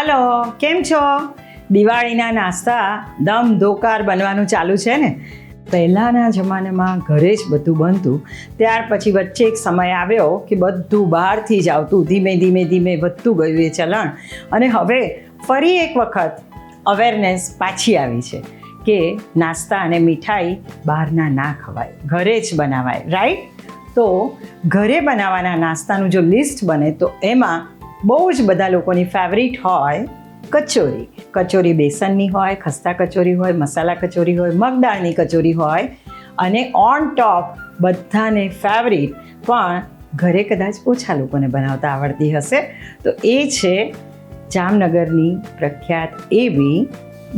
Hello, કેમ છો? દિવાળીના નાસ્તા દમ ધોકાર બનવાનું ચાલુ છે ને? પહેલાંના જમાનામાં ઘરે જ બધું બનતું. ત્યાર પછી વચ્ચે એક સમય આવ્યો કે બધું બહારથી જ આવતું. ધીમે ધીમે ધીમે વધતું ગયું એ ચલણ. અને હવે ફરી એક વખત અવેરનેસ પાછી આવી છે કે નાસ્તા અને મીઠાઈ બહારના ના ખવાય. ઘરે જ બનાવાય રાઈટ તો ઘરે બનાવવાના નાસ્તાનું જો લિસ્ટ બને તો એમાં બહુ જ બધા લોકોની ફેવરિટ હોય કચોરી. કચોરી બેસનની હોય, ખસ્તા કચોરી હોય, મસાલા કચોરી હોય, મગદાળની કચોરી હોય અને ઓન ટોપ બધાને ફેવરિટ પણ ઘરે કદાચ ઓછા લોકોને બનાવતા આવડતી હશે. તો એ છે જામનગરની પ્રખ્યાત એવી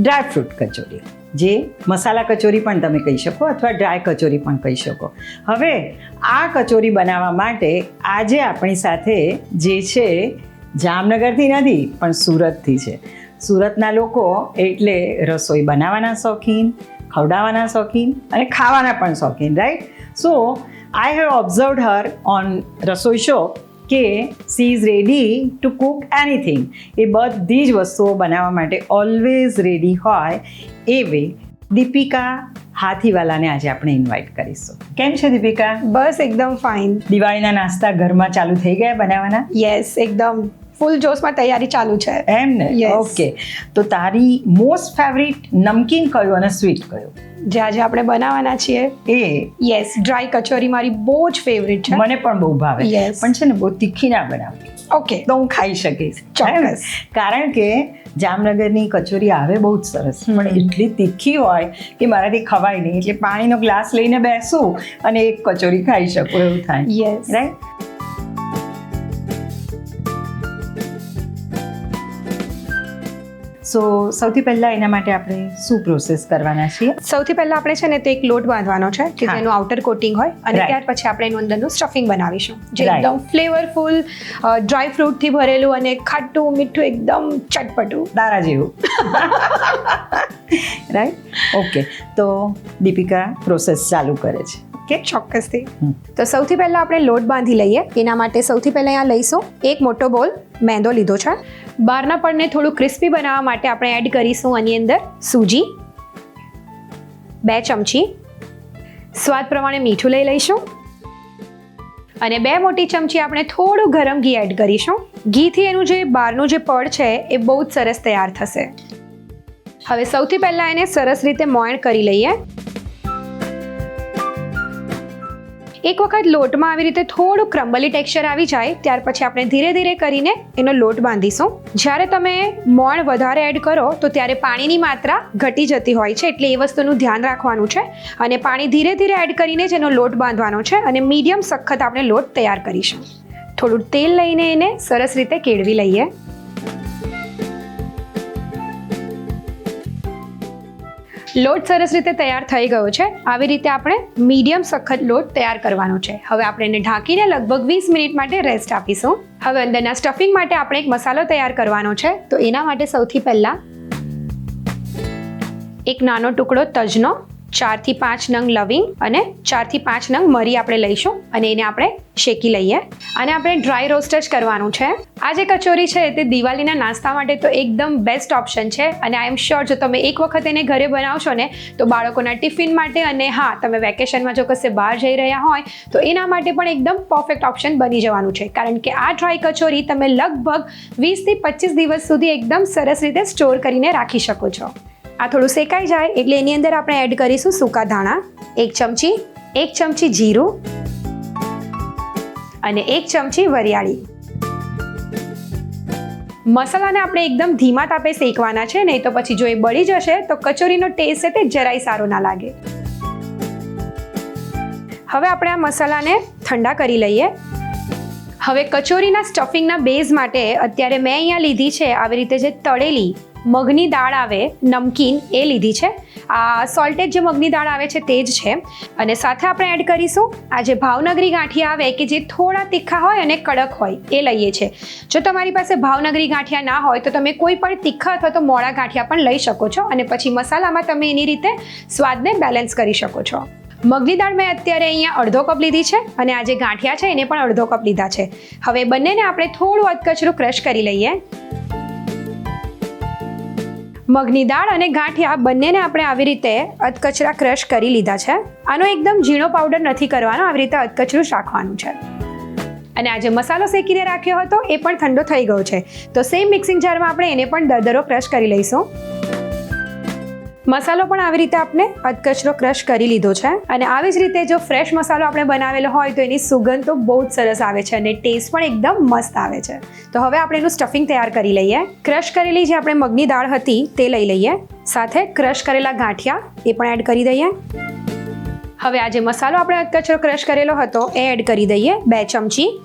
ડ્રાયફ્રૂટ કચોરી. જે મસાલા કચોરી પણ તમે કહી શકો અથવા ડ્રાય કચોરી પણ કહી શકો. હવે આ કચોરી બનાવવા માટે આજે આપણી સાથે જે છે જામનગરથી નથી પણ સુરતથી છે. સુરતના લોકો એટલે રસોઈ બનાવવાના શોખીન ખવડાવવાના શોખીન અને ખાવાના પણ શોખીન right so I have observed her on રસોઈ શો કે she is ready to cook anything એ બધી જ વસ્તુઓ બનાવવા માટે ઓલવેઝ રેડી હોય એવી દીપિકા હાથીવાલાને આજે આપણે ઇન્વાઇટ કરીશું. કેમ છે દીપિકા? બસ એકદમ ફાઇન દિવાળીના નાસ્તા ઘરમાં ચાલુ થઈ ગયા બનાવવાના? યસ એકદમ. ફૂલ જોશમાં તૈયારી ચાલુ છે. એમ ને. ઓકે તો તારી મોસ્ટ ફેવરિટ નમકીન કયું અને સ્વીટ કયું? જે આજે આપણે બનાવવાના છીએ? એ? યસ ડ્રાય કચોરી મારી બહુ જ ફેવરિટ છે. મને પણ બહુ ભાવે. પણ છે ને બહુ તીખી ના બનાવતી ઓકે તો હું ખાઈ શકીશ. ચોક્કસ. કારણ કે જામનગરની કચોરી આવે બહુ જ સરસ. પણ એટલી તીખી હોય કે મારાથી ખવાય નહીં. એટલે પાણીનો ગ્લાસ લઈને બેસું અને એક કચોરી ખાઈ શકું એવું થાય. યસ રાઈટ સો સૌથી પહેલાં એના માટે આપણે શું પ્રોસેસ કરવાના છીએ? સૌથી પહેલા આપણે છે ને તે એક લોટ બાંધવાનો છે કે. જેનું આઉટર કોટિંગ હોય અને ત્યાર પછી આપણે એનું અંદરનું સ્ટફિંગ બનાવીશું જે એકદમ ફ્લેવરફુલ ડ્રાય ફ્રૂટથી ભરેલું અને ખાટું મીઠું એકદમ ચટપટું. દારા જેવું. રાઈટ ઓકે તો દીપિકા પ્રોસેસ ચાલુ કરે છે. કે ચોક્કસથી. તો સૌથી પહેલાં આપણે લોટ બાંધી લઈએ. એના માટે સૌથી પહેલાં અહીંયા લઈશું એક મોટો બોલ મેંદો લીધો છે. બહારના પણને થોડું ક્રિસ્પી બનાવવા માટે આપણે એડ કરીશું આની અંદર સૂજી, બે ચમચી, સ્વાદ પ્રમાણે મીઠું લઈ લઈશું. અને બે મોટી ચમચી આપણે થોડું ગરમ ઘી એડ કરીશું. ઘીથી એનું જે બહારનું જે પડ છે, એ બહુ જ સરસ તૈયાર થશે. હવે સૌથી પહેલાં એને સરસ રીતે મોયણ કરી લઈએ. એક વખત લોટમાં આવી રીતે થોડું ક્રમ્બલી ટેક્સચર આવી જાય, ત્યાર પછી આપણે ધીરે ધીરે કરીને એનો લોટ બાંધીશું. જ્યારે તમે મોણ વધારે એડ કરો, તો ત્યારે પાણીની માત્રા ઘટી જતી હોય છે, એટલે એ વસ્તુનું ધ્યાન રાખવાનું છે. અને પાણી ધીરે ધીરે એડ કરીને જ એનો લોટ બાંધવાનો છે અને મીડિયમ સખત આપણે લોટ તૈયાર કરીશું. થોડું તેલ લઈને એને સરસ રીતે કેળવી લઈએ. લોટ સરસ રીતે તૈયાર થઈ ગયો છે. આવી રીતે આપણે મીડિયમ સખત લોટ તૈયાર કરવાનો છે. હવે આપણે એને ઢાંકીને લગભગ વીસ મિનિટ માટે રેસ્ટ આપીશું. હવે અંદરના સ્ટફિંગ માટે આપણે એક મસાલો તૈયાર કરવાનો છે. તો એના માટે સૌથી પહેલા એક નાનો ટુકડો તજનો ચારથી પાંચ નંગ લવિંગ અને ચારથી પાંચ નંગ મરી આપણે લઈશું અને એને આપણે શેકી લઈએ. અને આપણે ડ્રાય રોસ્ટ જ કરવાનું છે. આ જે કચોરી છે તે દિવાળીના નાસ્તા માટે તો એકદમ બેસ્ટ ઓપ્શન છે અને આઈ એમ શ્યોર જો તમે એક વખત એને ઘરે બનાવશો ને, તો બાળકોના ટિફિન માટે અને હા, તમે વેકેશનમાં જો કશે બહાર જઈ રહ્યા હોય, તો એના માટે પણ એકદમ પરફેક્ટ ઓપ્શન બની જવાનું છે. કારણ કે આ ડ્રાય કચોરી તમે લગભગ વીસથી પચીસ દિવસ સુધી એકદમ સરસ રીતે સ્ટોર કરીને રાખી શકો છો. આ થોડું શેકાઈ જાય એટલે એની અંદર આપણે એડ કરીશું સૂકા ધાણા, એક ચમચી એક ચમચી જીરું અને એક ચમચી વરિયાળી. મસાલાને આપણે એકદમ ધીમા તાપે શેકવાના છે, નહીં તો પછી જો એ બળી જશે, તો કચોરીનો ટેસ્ટ છે તે જરાય સારો ના લાગે. હવે આપણે આ મસાલાને ઠંડા કરી લઈએ. હવે કચોરીના સ્ટફિંગના બેઝ માટે અત્યારે મેં અહીંયા લીધી છે, આવી રીતે જે તળેલી મગની દાળ આવે, નમકીન એ લીધી છે. આ સોલ્ટેડ જે મગની દાળ આવે છે તે જ છે. અને સાથે આપણે એડ કરીશું આ જે ભાવનગરી ગાંઠિયા આવે, કે જે થોડા તીખા હોય અને કડક હોય, એ લઈએ છે જો તમારી પાસે ભાવનગરી ગાંઠિયા ના હોય, તો તમે કોઈ પણ તીખા અથવા તો મોડા ગાંઠિયા પણ લઈ શકો છો. અને પછી મસાલામાં તમે એની રીતે સ્વાદને બેલેન્સ કરી શકો છો. મગની દાળ મેં અત્યારે અહીંયા અડધો કપ લીધી છે અને આ જે ગાંઠિયા છે, એને પણ અડધો કપ લીધા છે. હવે બંનેને આપણે થોડું અધકચરું ક્રશ કરી લઈએ. મગની દાળ અને ગાંઠિયા બંનેને આપણે આવી રીતે અધકચરા ક્રશ કરી લીધા છે. આનો એકદમ ઝીણો પાવડર નથી કરવાનો, આવી રીતે અધકચરું શાખવાનું છે. અને આજે મસાલો શેકીને રાખ્યો હતો, એ પણ ઠંડો થઈ ગયો છે. તો સેમ મિક્સિંગ જારમાં આપણે એને પણ દરદરો ક્રશ કરી લઈશું. મસાલો પણ આવી રીતે આપણે અધકચરો ક્રશ કરી લીધો છે. અને આવી જ રીતે જો ફ્રેશ મસાલો આપણે બનાવેલો હોય તો એની સુગંધ તો બહુ જ સરસ આવે છે અને ટેસ્ટ પણ એકદમ મસ્ત આવે છે. તો હવે આપણે એનું સ્ટફિંગ તૈયાર કરી લઈએ. ક્રશ કરેલી જે આપણે મગની દાળ હતી તે લઈ લઈએ. સાથે ક્રશ કરેલા ગાંઠિયા એ પણ એડ કરી દઈએ. હવે આ જે મસાલો આપણે અધકચરો ક્રશ કરેલો હતો એ એડ કરી દઈએ બે ચમચી.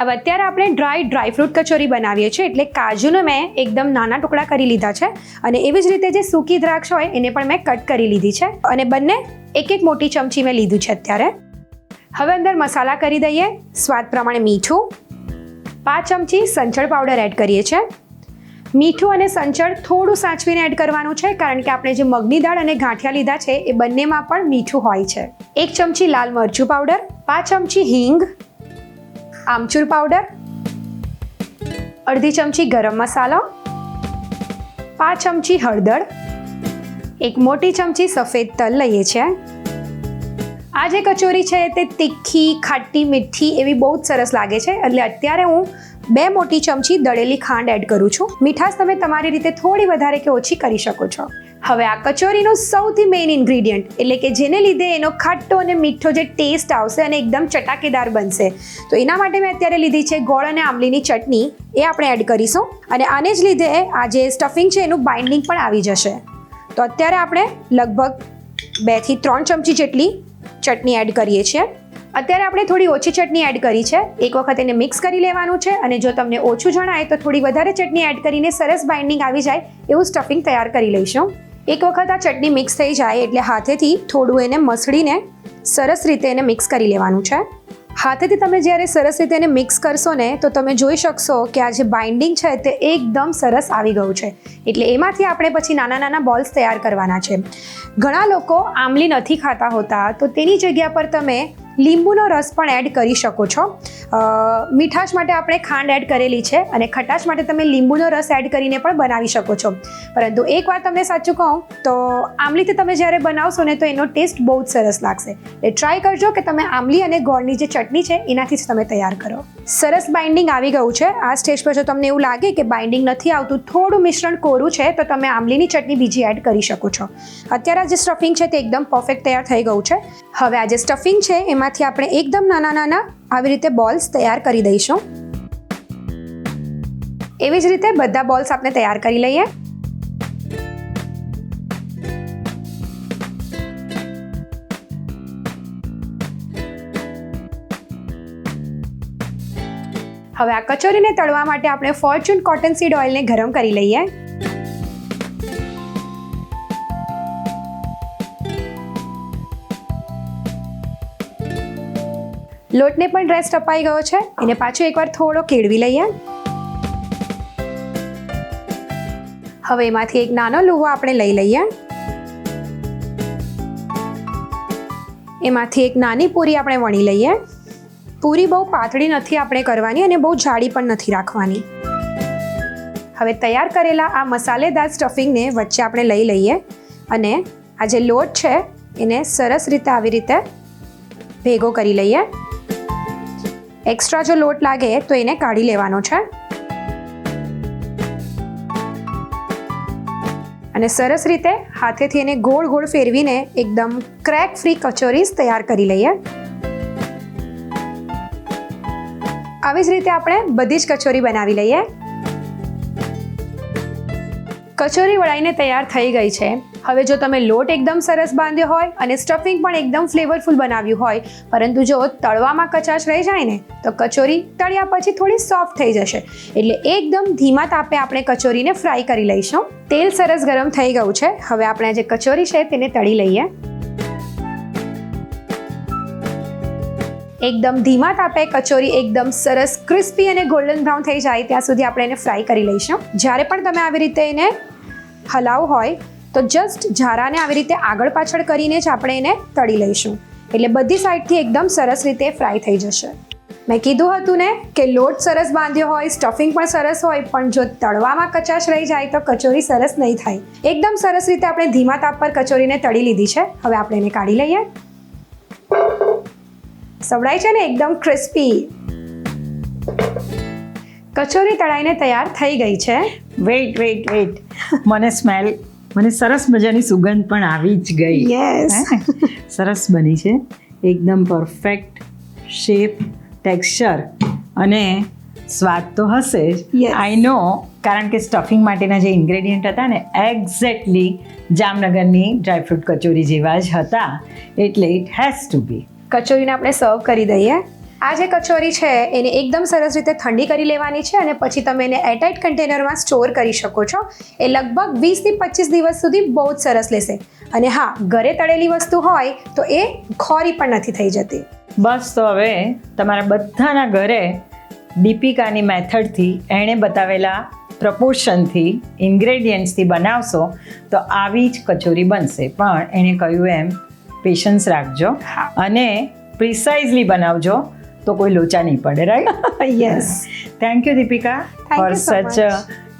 હવે અત્યારે આપણે ડ્રાય ડ્રાયફ્રૂટ કચોરી બનાવીએ છીએ. એટલે કાજુને મેં એકદમ નાના ટુકડા કરી લીધા છે. અને એવી જ રીતે જે સૂકી દ્રાક્ષ હોય, એને પણ મેં કટ કરી લીધી છે. અને બંને એક એક મોટી ચમચી મેં લીધું છે અત્યારે. હવે અંદર મસાલા કરી દઈએ. સ્વાદ પ્રમાણે મીઠું. પાંચ ચમચી સંચળ પાવડર એડ કરીએ છીએ. મીઠું અને સંચળ થોડું સાચવીને એડ કરવાનું છે, કારણ કે આપણે જે મગની દાળ અને ગાંઠિયા લીધા છે, એ બંનેમાં પણ મીઠું હોય છે. એક ચમચી લાલ મરચું પાવડર પાંચ ચમચી હિંગ આમચૂર પાવડર અડધી ચમચી ગરમ મસાલો, પાંચ ચમચી હળદર, એક મોટી ચમચી સફેદ તલ લઈએ છીએ. આ જે કચોરી છે તે તીખી, ખાટી મીઠી એવી બહુ જ સરસ લાગે છે. એટલે અત્યારે હું બે મોટી ચમચી દળેલી ખાંડ એડ કરું છું. મીઠાશ તમે તમારી રીતે થોડી વધારે કે ઓછી કરી શકો છો. હવે આ કચોરીનો સૌથી મેઇન ઇન્ગ્રીડિયન્ટ એટલે કે જેને લીધે એનો ખાટો અને મીઠો જે ટેસ્ટ આવશે અને એકદમ ચટાકેદાર બનશે. તો એના માટે મેં અત્યારે લીધી છે ગોળ અને આંબલીની ચટણી. એ આપણે એડ કરીશું. અને આને જ લીધે આ જે સ્ટફિંગ છે એનું બાઇન્ડિંગ પણ આવી જશે. તો અત્યારે આપણે લગભગ બેથી ત્રણ ચમચી જેટલી ચટણી એડ કરીએ છીએ. અત્યારે આપણે થોડી ઓછી ચટણી એડ કરી છે. એક વખત એને મિક્સ કરી લેવાનું છે અને જો તમને ઓછું જણાય તો થોડી વધારે ચટણી એડ કરીને સરસ બાઇન્ડિંગ આવી જાય એવું સ્ટફિંગ તૈયાર કરી લઈશું. એક વખત આ ચટણી મિક્સ થઈ જાય એટલે હાથેથી થોડું એને મસળીને સરસ રીતે એને મિક્સ કરી લેવાનું છે. હાથેથી તમે જ્યારે સરસ રીતે એને મિક્સ કરશો ને, તો તમે જોઈ શકશો કે આ જે બાઇન્ડિંગ છે તે એકદમ સરસ આવી ગયું છે. એટલે એમાંથી આપણે પછી નાના નાના બોલ્સ તૈયાર કરવાના છે. ઘણા લોકો આમલી નથી ખાતા હોતા, તો તેની જગ્યા પર તમે લીંબુનો રસ પણ એડ કરી શકો છો. મીઠાશ માટે આપણે ખાંડ એડ કરેલી છે અને ખટાશ માટે તમે લીંબુનો રસ એડ કરીને પણ બનાવી શકો છો. પરંતુ એક વાર તમને સાચું કહું, તો આમલીથી તમે જ્યારે બનાવશો ને તો એનો ટેસ્ટ બહુ જ સરસ લાગશે. એટલે ટ્રાય કરજો કે તમે આમલી અને ગોળની જે ચટણી છે, એનાથી જ તમે તૈયાર કરો. સરસ બાઇન્ડિંગ આવી ગયું છે. આ સ્ટેજ પર જો તમને એવું લાગે કે બાઇન્ડિંગ નથી આવતું, થોડું મિશ્રણ કોરું છે, તો તમે આમલીની ચટણી બીજી એડ કરી શકો છો. અત્યારે આ જે સ્ટફિંગ છે, તે એકદમ પરફેક્ટ તૈયાર થઈ ગયું છે. હવે આ જે સ્ટફિંગ છે એમાંથી આપણે એકદમ નાના નાના આવી રીતે બોલ્સ તૈયાર કરી દઈશું. એવી જ રીતે બધા બોલ્સ આપણે તૈયાર કરી લઈએ. હવે આ કચોરીને તળવા માટે આપણે ફોર્ચ્યુન કોટન સીડ ઓઇલને ગરમ કરી લઈએ. લોટને પણ રેસ્ટ અપાઈ ગયો છે. એને પાછો એકવાર થોડો કેળવી લઈએ. હવે એમાંથી એક નાનો લુવો આપણે લઈ લઈએ. એમાંથી એક નાની પૂરી આપણે વણી લઈએ. પૂરી બહુ પાતળી નથી આપણે કરવાની અને બહુ જાડી પણ નથી રાખવાની. હવે તૈયાર કરેલા આ મસાલેદાર સ્ટફિંગને વચ્ચે આપણે લઈ લઈએ અને આ જે લોટ છે, એને સરસ રીતે આવી રીતે ભેગો કરી લઈએ. એક્સ્ટ્રા જો લોટ લાગે તો એને કાઢી લેવાનો છે. અને સરસ રીતે હાથેથી એને ગોળ ગોળ ફેરવીને એકદમ ક્રેક ફ્રી કચોરીસ તૈયાર કરી લઈએ. આવી જ રીતે આપણે બધી જ કચોરી બનાવી લઈએ. કચોરી વળાઈને તૈયાર થઈ ગઈ છે. હવે જો તમે લોટ એકદમ સરસ બાંધ્યો હોય અને સ્ટફિંગ પણ એકદમ ફ્લેવરફુલ બનાવ્યું હોય, પરંતુ જો તળવામાં કચાશ રહી જાય ને, તો કચોરી તળ્યા પછી થોડી સોફ્ટ થઈ જશે. એટલે એકદમ ધીમા તાપે આપણે કચોરીને ફ્રાય કરી લઈશું. તેલ સરસ ગરમ થઈ ગયું છે. હવે આપણે જે કચોરી છે તેને તળી લઈએ. એકદમ ધીમા તાપે કચોરી એકદમ સરસ ક્રિસ્પી અને ગોલ્ડન બ્રાઉન થઈ જાય, ત્યાં સુધી આપણે એને ફ્રાય કરી લઈશું. જ્યારે પણ તમે આવી રીતે એને હલાવ હોય, તો જસ્ટ ઝારાને આવી રીતે આગળ પાછળ કરીને જ આપણે એને તળી લઈશું. એટલે બધી સાઈડથી એકદમ સરસ રીતે ફ્રાય થઈ જશે. મેં કીધું હતું ને કે લોટ સરસ બાંધ્યો હોય સ્ટફિંગ પણ સરસ હોય, પણ જો તળવામાં કચાશ રહી જાય તો કચોરી સરસ નહીં થાય. એકદમ સરસ રીતે આપણે ધીમા તાપ પર કચોરીને તળી લીધી છે. હવે આપણે એને કાઢી લઈએ. સવડાય છે ને એકદમ ક્રિસ્પી કચોરી તળાઈને તૈયાર થઈ ગઈ છે. વેઇટ વેઇટ વેઇટ મને સ્મેલ મને સરસ મજાની સુગંધ પણ આવી જ ગઈ. હે? સરસ બની છે. એકદમ પરફેક્ટ શેપ ટેક્સચર અને સ્વાદ તો હશે જ. આઈ નો કારણ કે સ્ટફિંગ માટેના જે ઇન્ગ્રેડિયન્ટ હતા ને એક્ઝેક્ટલી જામનગરની ડ્રાયફ્રૂટ કચોરી જેવા જ હતા. એટલે ઇટ હેઝ ટુ બી કચોરીને આપણે સર્વ કરી દઈએ. આ જે કચોરી છે એને એકદમ સરસ રીતે ઠંડી કરી લેવાની છે અને પછી તમે એને એરટાઇટ કન્ટેનરમાં સ્ટોર કરી શકો છો. એ લગભગ વીસથી પચીસ દિવસ સુધી બહુ જ સરસ લેશે. અને હા ઘરે તળેલી વસ્તુ હોય તો એ ખોરી પણ નથી થઈ જતી. બસ તો હવે તમારા બધાના ઘરે દીપિકાની મેથડથી એણે બતાવેલા પ્રપોર્શનથી ઇન્ગ્રેડિયન્ટ્સથી બનાવશો તો આવી જ કચોરી બનશે. પણ એણે કહ્યું એમ પેશન્સ રાખજો. અને પ્રિસાઇઝલી બનાવજો. તો કોઈ લોચા નહીં પડે right yes thank you Deepika for such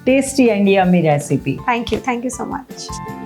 tasty and yummy recipe thank you thank you so much